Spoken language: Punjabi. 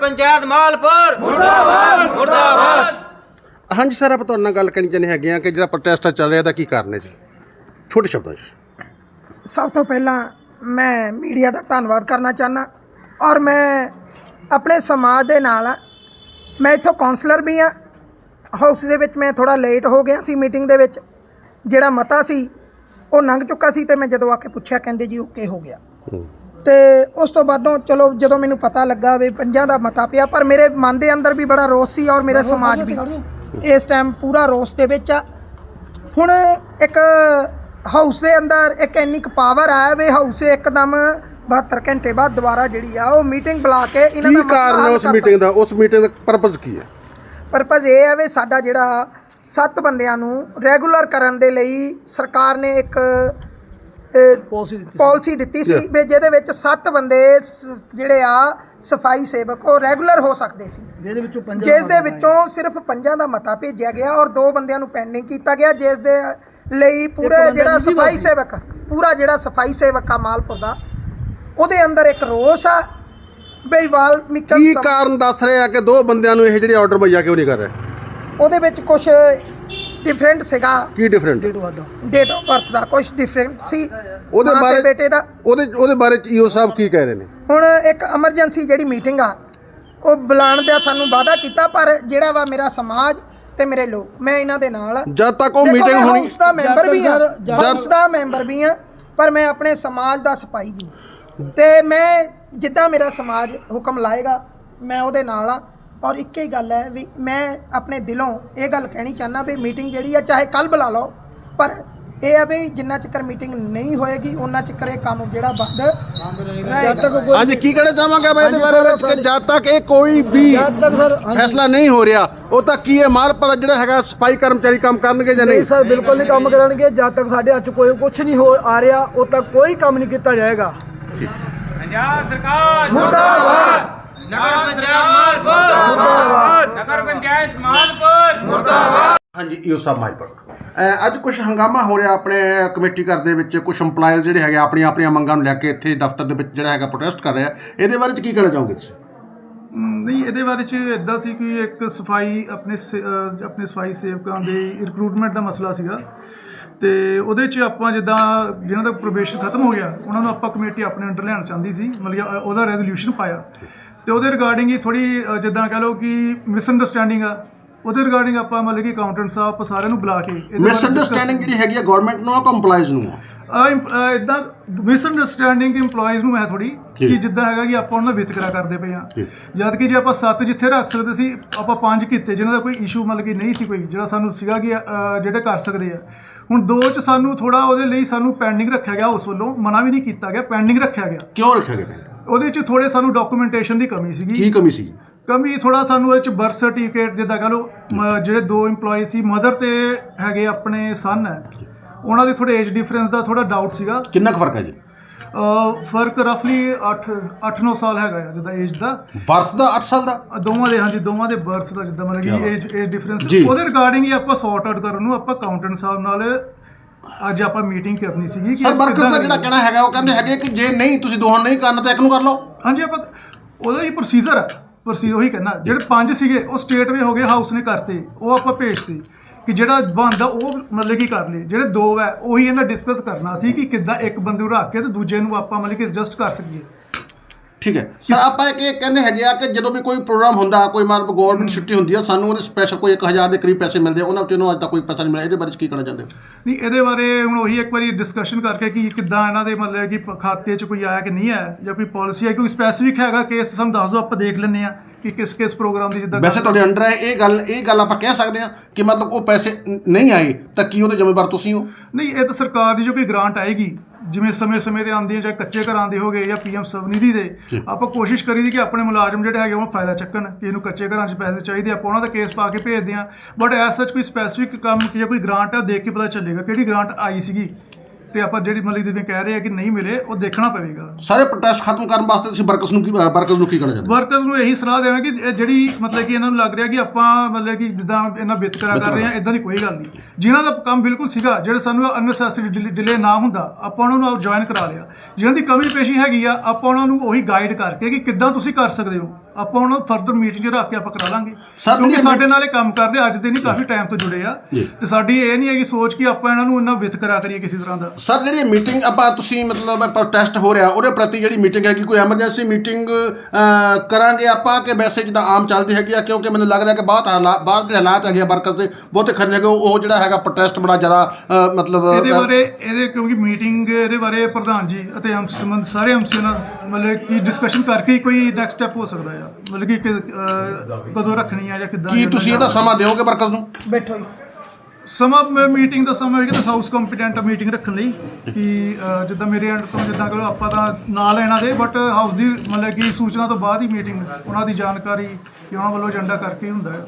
ਪੰਚਾਇਤ ਮਾਲਪੁਰ। ਮੁਰਦਾਬਾਦ। ਮੁਰਦਾਬਾਦ। ਹਾਂਜੀ ਸਰ ਆਪਾਂ ਤੁਹਾਡੇ ਨਾਲ ਗੱਲ ਕਰਨੀ ਚਾਹੁੰਦੇ ਹੈਗੇ ਆ ਕਿ ਜਿਹੜਾ ਪ੍ਰੋਟੈਸਟ ਚੱਲ ਰਿਹਾ ਦਾ ਕੀ ਕਾਰਨ ਹੈ ਜੀ? ਛੋਟੇ ਸ਼ਬਦਾਂ 'ਚ। ਸਭ ਤੋਂ ਪਹਿਲਾਂ ਮੈਂ ਮੀਡੀਆ ਦਾ ਧੰਨਵਾਦ ਕਰਨਾ ਚਾਹਨਾ ਔਰ ਮੈਂ ਆਪਣੇ ਸਮਾਜ ਦੇ ਨਾਲ ਮੈਂ ਇੱਥੋਂ ਕਾਉਂਸਲਰ ਵੀ ਆ ਹਾਊਸ ਦੇ ਵਿੱਚ ਮੈਂ ਥੋੜਾ ਲੇਟ ਹੋ ਗਿਆ ਸੀ ਮੀਟਿੰਗ ਦੇ ਵਿੱਚ। ਜਿਹੜਾ ਮਤਾ ਸੀ ਉਹ ਲੰਘ ਚੁੱਕਾ ਸੀ ਤੇ ਮੈਂ ਜਦੋਂ ਆ ਕੇ ਪੁੱਛਿਆ ਕਹਿੰਦੇ ਜੀ ਓਕੇ ਹੋ ਗਿਆ। ਤੇ ਉਸ ਤੋਂ ਬਾਅਦੋਂ ਚਲੋ ਜਦੋਂ ਮੈਨੂੰ ਪਤਾ ਲੱਗਾ ਵੀ ਪੰਜਾਂ ਦਾ ਮਤਾ ਪਿਆ ਪਰ ਮੇਰੇ ਮਨ ਦੇ ਅੰਦਰ ਵੀ ਬੜਾ ਰੋਸ ਸੀ ਔਰ ਮੇਰਾ ਸਮਾਜ ਵੀ। ਇਸ ਟਾਈਮ ਪੂਰਾ ਰੋਸ ਦੇ ਵਿੱਚ ਆ। ਹੁਣ ਇੱਕ ਹਾਊਸ ਦੇ ਅੰਦਰ ਇੱਕ ਇੰਨੀ ਕੁ ਪਾਵਰ ਆ ਵੀ ਹਾਊਸ ਇੱਕਦਮ 72 ਘੰਟੇ ਬਾਅਦ ਦੁਬਾਰਾ ਜਿਹੜੀ ਆ ਉਹ ਮੀਟਿੰਗ ਬੁਲਾ ਕੇ ਇਹਨਾਂ ਦਾ ਕੀ ਕਾਰਨ ਹੈ ਉਸ ਮੀਟਿੰਗ ਦਾ? ਉਸ ਮੀਟਿੰਗ ਦਾ ਪਰਪਸ ਕੀ ਹੈ? ਪਰਪਸ ਇਹ ਹੈ ਵੀ ਸਾਡਾ ਜਿਹੜਾ ਸੱਤ ਬੰਦਿਆਂ ਨੂੰ ਰੈਗੂਲਰ ਕਰਨ ਦੇ ਲਈ ਸਰਕਾਰ ਨੇ ਇੱਕ ਪਾਲਿਸੀ ਦਿੱਤੀ ਸੀ। ਵੀ ਜਿਹਦੇ ਵਿੱਚ ਸੱਤ ਬੰਦੇ ਸ- ਜਿਹੜੇ ਆ ਸਫ਼ਾਈ ਸੇਵਕ ਉਹ ਰੈਗੂਲਰ ਹੋ ਸਕਦੇ ਸੀ। ਜਿਹਦੇ ਵਿੱਚੋਂ ਪੰਜ ਜਿਸ ਦੇ ਵਿੱਚੋਂ ਸਿਰਫ ਪੰਜਾਂ ਦਾ ਮਤਾ ਭੇਜਿਆ ਗਿਆ ਔਰ ਦੋ ਬੰਦਿਆਂ ਨੂੰ ਪੈਂਡਿੰਗ ਕੀਤਾ ਗਿਆ ਜਿਸ ਦੇ ਲਈ ਪੂਰੇ ਬੰਦਾ ਜਿਹੜਾ ਸਫ਼ਾਈ ਸੇਵਕ ਪੂਰਾ ਜਿਹੜਾ ਸਫ਼ਾਈ ਸੇਵਕ ਆ ਮਾਲਪੁਰ ਦਾ ਉਹਦੇ ਅੰਦਰ ਇੱਕ ਰੋਸ ਆ ਬਈ ਵਾਲਮੀਕੀ ਕੀ ਸਮ- ਕਾਰਨ ਦੱਸ ਰਹੇ ਆ ਕਿ ਦੋ ਬੰਦਿਆਂ ਨੂੰ ਇਹ ਜਿਹੜੇ ਆਰਡਰ ਭਈਆ ਕਿਉਂ ਨਹੀਂ ਕਰ ਰਹੇ? ਉਹਦੇ ਵਿੱਚ ਕੁਝ ਡਿਫਰੈਂਟ ਸੀਗਾ। ਕੀ ਡਿਫਰੈਂਟ ਡੇਟ ਆਫ ਬਰਥ ਦਾ ਕੁਝ ਡਿਫਰੈਂਟ ਸੀ। ਉਹਦੇ ਮਾਂ ਤੇ ਬਾਰੇ- ਬੇਟੇ ਦਾ ਉਹਦੇ ਉਹਦੇ ਬਾਰੇ ਚ ਈਓ ਸਾਹਿਬ ਕੀ ਕਹਿ ਰਹੇ ਨੇ? ਹੁਣ ਇੱਕ ਐਮਰਜੈਂਸੀ ਜਿਹੜੀ ਮੀਟਿੰਗ ਆ ਉਹ ਬੁਲਾਉਣ ਦਾ ਸਾਨੂੰ ਵਾਅਦਾ ਕੀਤਾ ਪਰ ਜਿਹੜਾ ਵਾ ਮੇਰਾ ਸਮਾਜ ਤੇ ਮੇਰੇ ਲੋਕ ਮੈਂ ਇਹਨਾਂ ਦੇ ਨਾਲ ਆ। ਜਦ ਤੱਕ ਉਹ ਮੀਟਿੰਗ ਹੋਣੀ ਹਾਊਸ ਦਾ ਮੈਂਬਰ ਵੀ ਹਾਂ ਜਦ ਤੱਕ ਸਰ- ਹਾਊਸ ਦਾ ਮੈਂਬਰ ਵੀ ਹਾਂ ਪਰ ਮੈਂ ਆਪਣੇ ਸਮਾਜ ਦਾ ਸਿਪਾਹੀ ਵੀ ਹਾਂ। ਤੇ ਮੈਂ ਜਿੱਦਾਂ ਮੇਰਾ ਸਮਾਜ ਹੁਕਮ ਲਾਏਗਾ ਮੈਂ ਉਹਦੇ ਨਾਲ ਆ। ਔਰ ਇੱਕ ਹੀ ਗੱਲ ਹੈ ਵੀ ਮੈਂ ਆਪਣੇ ਦਿਲੋਂ ਇਹ ਗੱਲ ਕਹਿਣੀ ਚਾਹੁੰਦਾ ਵੀ ਮੀਟਿੰਗ ਜਿਹੜੀ ਆ ਚਾਹੇ ਕੱਲ ਬੁਲਾ ਲਓ ਪਰ ਇਹ ਆ ਵੀ ਜਿੰਨਾ ਚਿਕਰ ਮੀਟਿੰਗ ਨਹੀਂ ਹੋਏਗੀ ਉਹਨਾਂ ਚਿਕਰ ਇਹ ਕੰਮ ਜਿਹੜਾ ਬੰਦ ਰਹੇਗਾ। ਅੱਜ ਕੀ ਕਹਿਣਾ ਚਾਹਾਂਗਾ ਮੈਂ ਇਹਦੇ ਬਾਰੇ ਵਿੱਚ ਕਿ ਜਦ ਤੱਕ ਇਹ ਕੋਈ ਵੀ ਜਦ ਤੱਕ ਸਰ ਹਾਂਜੀ। ਫੈਸਲਾ ਨਹੀਂ ਹੋ ਰਿਹਾ ਉਹ ਤਾਂ ਕੀ ਹੈ ਮਾਲ ਪਰ ਜਿਹੜਾ ਹੈਗਾ ਸਫ਼ਾਈ ਕਰਮਚਾਰੀ ਕੰਮ ਕਰਨਗੇ ਜਾਂ ਨਹੀਂ ਨਹੀਂ? ਸਰ ਬਿਲਕੁਲ ਨਹੀਂ ਕੰਮ ਕਰਨਗੇ ਜਦ ਤੱਕ ਸਾਡੇ ਹੱਥ 'ਚ ਕੋਈ ਕੁਝ ਨਹੀਂ ਹੋ ਆ ਰਿਹਾ ਉਦ ਤੱਕ ਕੋਈ ਕੰਮ ਨਹੀਂ ਕੀਤਾ ਜਾਏਗਾ। ਪੰਜਾਬ ਸਰਕਾਰ ਮੁਰਦਾਬਾਦ। ਨਗਰ ਪੰਚਾਇਤ ਮਾਲਪੁਰ ਨਗਰ ਪੰਚਾਇਤ ਮਾਲਪੁਰ। ਮੁਰਦਾਬਾਦ। ਹਾਂਜੀ ਈਓ ਸਾਹਿਬ ਮਾਈਪਰ ਅੱਜ ਕੁਝ ਹੰਗਾਮਾ ਹੋ ਰਿਹਾ ਆਪਣੇ ਕਮੇਟੀ ਘਰ ਦੇ ਵਿੱਚ। ਕੁਝ EMPLOYEES ਜਿਹੜੇ ਹੈਗੇ ਆਪਣੀਆਂ ਆਪਣੀਆਂ ਮੰਗਾਂ ਨੂੰ ਲੈ ਕੇ ਇੱਥੇ ਦਫ਼ਤਰ ਦੇ ਵਿੱਚ ਜਿਹੜਾ ਹੈਗਾ ਪ੍ਰੋਟੈਸਟ ਕਰ ਰਿਹਾ। ਇਹਦੇ ਬਾਰੇ ਚ ਕੀ ਕਹਿਣਾ ਚਾਹੋਗੇ ਤੁਸੀਂ? ਨਹੀਂ ਇਹਦੇ ਬਾਰੇ ਚ ਇਦਾਂ ਸੀ ਕਿ ਇੱਕ ਸਫ਼ਾਈ ਆਪਣੇ ਆਪਣੇ ਸਫ਼ਾਈ ਸੇਵਕਾਂ ਦੇ ਰਿਕਰੂਟਮੈਂਟ ਦਾ ਮਸਲਾ ਸੀਗਾ। ਤੇ ਉਹਦੇ ਚ ਆਪਾਂ ਜਿੱਦਾਂ ਜਿਹਨਾਂ ਦਾ ਪ੍ਰੋਬੇਸ਼ਨ ਖਤਮ ਹੋ ਗਿਆ ਉਹਨਾਂ ਨੂੰ ਆਪਾਂ ਕਮੇਟੀ ਆਪਣੇ ਅੰਡਰ ਲੈਣਾ ਚਾਹੁੰਦੀ ਸੀ। ਮਤਲਬ ਉਹਦਾ ਰੈਜ਼ੋਲੂਸ਼ਨ ਪਾਇਆ। ਤੇ ਉਹਦੇ ਰਿਗਾਰਡਿੰਗ ਹੀ ਥੋੜੀ ਜਿੱਦਾਂ ਕਹ ਲਓ ਕਿ ਮਿਸਅੰਡਰਸਟੈਂਡਿੰਗ ਆ। ਉਹਦੇ ਰਿਗਾਰਡਿੰਗ ਆਪਾਂ ਮਤਲਬ ਕਿ ਅਕਾਊਂਟੈਂਟ ਸਾਹਿਬ ਆਪਾਂ ਸਾਰਿਆਂ ਨੂੰ ਬੁਲਾ ਕੇ ਮਿਸ ਅੰਡਰਸਟੈਂਡਿੰਗ ਜਿਹੜੀ ਹੈਗੀ ਹੈ ਗਵਰਨਮੈਂਟ ਨੂੰ ਆ ਕੰਪਲਾਈਜ਼ ਨੂੰ ਆ? ਇਦਾਂ ਮਿਸਅੰਡਰਸਟੈਂਡਿੰਗ EMPLOYEES ਨੂੰ ਮੈਂ ਥੋੜੀ। ਕਿ ਜਿੱਦਾਂ ਹੈਗਾ ਕਿ ਆਪਾਂ ਉਹਨਾਂ ਦਾ ਵਿਤਕਰਾ ਕਰਦੇ ਪਏ ਆ। ਜਦ ਕਿ ਜੇ ਆਪਾਂ ਸੱਤ ਜਿੱਥੇ ਰੱਖ ਸਕਦੇ ਸੀ ਆਪਾਂ ਪੰਜ ਕੀਤੇ ਜਿਨ੍ਹਾਂ ਦਾ ਕੋਈ ਇਸ਼ੂ ਮਤਲਬ ਕਿ ਨਹੀਂ ਸੀ ਕੋਈ ਜਿਹੜਾ ਸਾਨੂੰ ਸੀਗਾ ਕਿ ਜਿਹੜੇ ਕਰ ਸਕਦੇ ਆ। ਹੁਣ ਦੋ ਚ ਸਾਨੂੰ ਥੋੜਾ ਉਹਦੇ ਲਈ ਸਾਨੂੰ ਪੈਂਡਿੰਗ ਰੱਖਿਆ ਗਿਆ ਉਸ ਵੱਲੋਂ ਮਨਾ ਵੀ ਨਹੀਂ ਕੀਤਾ ਗਿਆ ਪੈਂਡਿੰਗ ਰੱਖਿਆ ਗਿਆ। ਕਿਉਂ ਰੱਖਿਆ ਗਿਆ ਉਹਦੇ ਚ ਥੋੜੇ ਸਾਨੂੰ ਡਾਕੂਮੈਂਟੇਸ਼ਨ ਦੀ ਕਮੀ ਸੀਗੀ। ਕੀ ਕਮੀ ਸੀ ਕਮੀ ਥੋੜਾ ਸਾਨੂੰ ਇਹਦੇ ਚ ਬਰਥ ਸਰਟੀਫਿਕੇਟ ਜਿੱਦਾਂ ਕਹ ਲਓ ਮ- ਜਿਹੜੇ ਦੋ EMPLOYE ਸੀ ਮਦਰ ਤੇ ਹੈਗੇ ਆਪਣੇ ਸਨ ਹੈ। ਉਹਨਾਂ ਦੇ ਥੋੜੇ ਏਜ ਡਿਫਰੈਂਸ ਦਾ ਥੋੜਾ ਡਾਊਟ ਸੀਗਾ। ਕਿੰਨਾ ਕੁ ਫ਼ਰਕ ਹੈ ਜੀ? ਅਹ ਫ਼ਰਕ ਰਫਲੀ 8 8-9 ਸਾਲ ਹੈਗਾ ਆ ਜਿੱਦਾਂ ਏਜ ਦਾ। ਬਰਥ ਦਾ 8 ਸਾਲ ਦਾ? ਅਹ ਦੋਵਾਂ ਦੇ ਹਾਂਜੀ ਦੋਵਾਂ ਦੇ ਬਰਥ ਦਾ ਜਿੱਦਾਂ ਮਤਲਬ ਕਿਆ ਕਿ ਏਜ ਏਜ ਡਿਫਰੈਂਸ ਜੀ। ਉਹਦੇ ਰਿਗਾਰਡਿੰਗ ਹੀ ਆਪਾਂ ਸੌਰਟ ਆਊਟ ਕਰਨ ਨੂੰ ਆਪਾਂ ਅਕਾਊਂਟੈਂਟ ਸਾਹਿਬ ਨਾਲ ਅੱਜ ਆਪਾਂ ਮੀਟਿੰਗ ਕਰਨੀ ਸੀਗੀ ਕਿ ਸਰ ਵਰਕਰ ਦਾ ਜਿਹੜਾ ਕਹਿਣਾ ਹੈਗਾ ਉਹ ਕਹਿੰਦੇ ਹੈਗੇ ਕਿ ਜੇ ਨਹੀਂ ਤੁਸੀਂ ਦੋਹਾਂ ਨਹੀਂ ਕਰਨਾ ਤਾਂ ਇੱਕ ਨੂੰ ਕਰ ਲਓ। ਹਾਂਜੀ ਆਪਾਂ ਉਹਦਾ ਹੀ ਪ੍ਰੋਸੀਜਰ ਹੈ ਪ੍ਰੋਸੀਜਰ ਉਹੀ ਕਹਿਣਾ ਜਿਹੜੇ ਪੰਜ ਸੀਗੇ ਉਹ ਸਟੇਟ ਵੇ ਹੋ ਗਏ ਹਾਊਸ ਨੇ ਕਰਤੇ। ਉਹ ਆਪਾਂ ਭੇਜਤੇ ਕਿ ਜਿਹੜਾ ਬਣਦਾ ਉਹ ਮਤਲਬ ਕੀ ਕਰ ਲਏ। ਜਿਹੜੇ ਦੋ ਹੈ ਉਹੀ ਇਹਨਾਂ ਡਿਸਕਸ ਕਰਨਾ ਸੀ ਕਿ ਕਿੱਦਾਂ ਇੱਕ ਬੰਦੇ ਨੂੰ ਰੱਖ ਕੇ ਤੇ ਦੂਜੇ ਨੂੰ ਆਪਾਂ ਮਤਲਬ ਕਿ ਐਡਜਸਟ ਕਰ ਸਕੀਏ। ਠੀਕ ਹੈ। ਸਰ ਆਪਾਂ ਇੱਕ ਇਹ ਕਹਿੰਦੇ ਹੈਗੇ ਆ ਕਿ ਜਦੋਂ ਵੀ ਕੋਈ ਪ੍ਰੋਗਰਾਮ ਹੁੰਦਾ ਕੋਈ ਮਤਲਬ ਗਵਰਨਮੈਂਟ ਛੁੱਟੀ ਹੁੰਦੀ ਆ ਸਾਨੂੰ ਉਹਦੇ ਸਪੈਸ਼ਲ ਕੋਈ 1000 ਦੇ ਕਰੀਬ ਪੈਸੇ ਮਿਲਦੇ ਆ ਉਹਨਾਂ ਵਿੱਚੋਂ ਅੱਜ ਤੱਕ ਕੋਈ ਪੈਸਾ ਨਹੀਂ ਮਿਲਿਆ। ਇਹਦੇ ਬਾਰੇ 'ਚ ਕੀ ਕਹਿਣਾ ਚਾਹੁੰਦੇ ਹੋ? ਨਹੀਂ ਇਹਦੇ ਬਾਰੇ ਹੁਣ ਉਹੀ ਇੱਕ ਵਾਰੀ ਡਿਸਕਸ਼ਨ ਕਰਕੇ ਕਿ ਕਿੱਦਾਂ ਇਹਨਾਂ ਦੇ ਮਤਲਬ ਕਿ ਪ- ਖਾਤੇ 'ਚ ਕੋਈ ਆਇਆ ਕਿ ਨਹੀਂ ਆਇਆ ਜਾਂ ਕੋਈ ਪਾਲਿਸੀ ਹੈ ਕੋਈ ਸਪੈਸੀਫਿਕ ਹੈਗਾ ਕੇਸ ਸਾਨੂੰ ਦੱਸ ਦਿਓ ਆਪਾਂ ਦੇਖ ਲੈਂਦੇ ਆ ਕਿ ਕਿਸ ਕਿਸ ਪ੍ਰੋਗਰਾਮ ਦੀ ਜਿੱਦਾਂ ਵੈਸੇ ਤੁਹਾਡੇ ਅੰਡਰ ਹੈ ਇਹ ਗੱਲ ਇਹ ਗੱਲ ਆਪਾਂ ਕਹਿ ਸਕਦੇ ਹਾਂ ਕਿ ਮਤਲਬ ਉਹ ਪੈਸੇ ਨਹੀਂ ਆਏ ਤਾਂ ਕੀ ਉਹਦੇ ਜ਼ਿੰਮੇਵਾਰ ਤੁਸੀਂ ਹੋ? ਨਹੀਂ ਇਹ ਤਾਂ ਸਰਕਾਰ ਦੀ ਜੋ ਕੋਈ ਗ੍ਰਾਂਟ ਆਏਗੀ ਜਿਵੇਂ ਸਮੇਂ-ਸਮੇਂ ਤੇ ਆਉਂਦੀ ਹੈ ਚਾਹੇ ਕੱਚੇ ਘਰਾਂ ਦੇ ਹੋਗੇ ਜਾਂ ਪੀਐਮ ਸਵਨਿਧੀ ਦੇ ਆਪਾਂ ਕੋਸ਼ਿਸ਼ ਕਰੀਦੀ ਕਿ ਆਪਣੇ ਮੁਲਾਜ਼ਮ ਜਿਹੜੇ ਹੈਗੇ ਉਹ ਫਾਇਦਾ ਚੱਕਣ ਕਿ ਇਹਨੂੰ ਕੱਚੇ ਘਰਾਂ 'ਚ ਪੈਸੇ ਚਾਹੀਦੇ ਆਪਾਂ ਉਹਨਾਂ ਦਾ ਕੇਸ ਪਾ ਕੇ ਭੇਜਦੇ ਆ ਬਟ ਐਸ ਸੱਚ ਕੋਈ ਸਪੈਸੀਫਿਕ ਕੰਮ ਕਿ ਜਾਂ ਕੋਈ ਗ੍ਰਾਂਟ ਆ ਦੇਖ ਕੇ ਪਤਾ ਚੱਲੇਗਾ ਕਿਹੜੀ ਗ੍ਰਾਂਟ ਆਈ ਸੀਗੀ। ਤੇ ਆਪਾਂ ਜਿਹੜੀ ਮਤਲਬ ਜਿਵੇਂ ਕਹਿ ਰਹੇ ਆ ਕਿ ਨਹੀਂ ਮਿਲੇ ਉਹ ਦੇਖਣਾ ਪਵੇਗਾ। ਸਾਰੇ ਪ੍ਰੋਟੈਸਟ ਖਤਮ ਕਰਨ ਵਾਸਤੇ ਤੁਸੀਂ ਵਰਕਰਸ ਨੂੰ ਕੀ ਵਰਕਰਸ ਨੂੰ ਕੀ ਕਹਿਣਾ ਚਾਹੁੰਦੇ ਵਰਕਰਸ ਨੂੰ ਇਹੀ ਸਲਾਹ ਦੇਵਾਂ ਕਿ ਇਹ ਜਿਹੜੀ ਮਤਲਬ ਕਿ ਇਹਨਾਂ ਨੂੰ ਲੱਗ ਰਿਹਾ ਕਿ ਆਪਾਂ ਮਤਲਬ ਕਿ ਜਿੱਦਾਂ ਇਹਨਾਂ ਵਿਤਕਰਾ ਕਰ ਰਹੇ ਆ ਇਦਾਂ ਦੀ ਕੋਈ ਗੱਲ ਨਹੀਂ। ਜਿਨ੍ਹਾਂ ਦਾ ਕੰਮ ਬਿਲਕੁਲ ਸੀਗਾ ਜਿਹੜੇ ਸਾਨੂੰ ਅਨਨੈਸੈਸਰੀ ਡਿਲੇ ਨਾ ਹੁੰਦਾ ਆਪਾਂ ਉਹਨਾਂ ਨੂੰ ਜੁਆਇਨ ਕਰਾ ਲਿਆ। ਜਿਨ੍ਹਾਂ ਦੀ ਕਮੀ ਪੇਸ਼ੀ ਹੈਗੀ ਆ ਆਪਾਂ ਉਹਨਾਂ ਨੂੰ ਉਹੀ ਗਾਈਡ ਕਰਕੇ ਕਿ ਕਿੱਦਾਂ ਤੁਸੀਂ ਕਰ ਸਕਦੇ ਹੋ। ਆਪਾਂ ਉਹਨਾਂ ਨੂੰ ਫਰਦਰ ਮੀਟਿੰਗ ਰੱਖ ਕੇ ਆਪਾਂ ਕਰਾ ਲਾਂਗੇ। ਸਰ, ਕਿਉਂਕਿ ਸਾਡੇ ਨਾਲ ਇਹ ਕੰਮ ਕਰਦੇ ਅੱਜ ਦੇ ਨਹੀਂ ਕਾਫੀ ਟਾਈਮ ਤੋਂ ਜੁੜੇ ਆ। ਜੀ। ਤੇ ਸਾਡੀ ਇਹ ਨਹੀਂ ਹੈਗੀ ਸੋਚ ਕਿ ਆਪਾਂ ਇਹਨਾਂ ਨੂੰ ਇਹਨਾਂ ਵਿਤਕਰਾ ਕਰੀਏ ਕਿਸੇ ਤਰ੍ਹਾਂ ਦਾ। ਸਰ ਜਿਹੜੀ ਮੀਟਿੰਗ ਆਪਾਂ ਤੁਸੀਂ ਮਤਲਬ ਪ੍ਰੋਟੈਸਟ ਹੋ ਰਿਹਾ ਉਹਦੇ ਪ੍ਰਤੀ ਜਿਹੜੀ ਮੀਟਿੰਗ ਹੈ ਕਿ ਕੋਈ ਐਮਰਜੈਂਸੀ ਮੀਟਿੰਗ ਕਰਾਂਗੇ ਆਪਾਂ ਕਿ ਵੈਸੇ ਜਿੱਦਾਂ ਆਮ ਚੱਲਦੀ ਹੈਗੀ ਆ? ਕਿਉਂਕਿ ਮੈਨੂੰ ਲੱਗ ਰਿਹਾ ਕਿ ਬਹੁਤ ਹਾਲਾਤ ਬਾਹਰ ਦੇ ਹਾਲਾਤ ਹੈਗੇ ਵਰਕਰਸ ਦੇ ਬਹੁਤੇ ਖੜੇ ਹੈਗੇ ਉਹ ਜਿਹੜਾ ਹੈਗਾ ਪ੍ਰੋਟੈਸਟ ਬੜਾ ਜ਼ਿਆਦਾ ਮਤਲਬ ਇਹਦੇ ਬਾਰੇ ਇਹਦੇ ਕਿਉਂਕਿ ਮੀਟਿੰਗ ਇਹਦੇ ਬਾਰੇ ਪ੍ਰਧਾਨ ਜੀ ਅਤੇ ਸੰਬੰਧ ਸਾਰੇ ਨਾਲ ਮਤਲਬ ਕਿ ਡਿਸਕਸ਼ਨ ਕਰਕੇ ਹੀ ਕੋਈ ਨੈਕਸਟ ਸਟੈਪ ਹੋ ਸਕਦਾ ਆ। ਮਤਲਬ ਕਿ ਕਿ, ਅਹ, ਕਦੋਂ ਰੱਖਣੀ ਆ ਜਾਂ ਕਿੱਦਾਂ ਕੀ ਤੁਸੀਂ ਇਹਦਾ ਸਮਾਂ ਦਿਓਗੇ ਵਰਕਰਸ ਨੂੰ? ਬੈਠੋ ਜੀ। ਸਮਾਂ ਮੀਟਿੰਗ ਦਾ ਸਮਾਂ ਹੈ ਕਿ ਹਾਊਸ ਕੰਪੀਟੈਂਟ ਮੀਟਿੰਗ ਰੱਖਣ ਲਈ। ਕਿ ਅਹ, ਜਿੱਦਾਂ ਮੇਰੇ ਐਂਡ ਤੋਂ ਜਿੱਦਾਂ ਕਰੋ ਆਪਾਂ ਤਾਂ ਨਾਲ ਇਹਨਾਂ ਦੇ ਬਟ ਹਾਊਸ ਦੀ ਮਤਲਬ ਕਿ ਸੂਚਨਾ ਤੋਂ ਬਾਅਦ ਹੀ ਮੀਟਿੰਗ ਉਹਨਾਂ ਦੀ ਜਾਣਕਾਰੀ ਕਿ ਉਹਨਾਂ ਵੱਲੋਂ ਏਜੰਡਾ ਕਰਕੇ ਹੀ ਹੁੰਦਾ ਹੈ।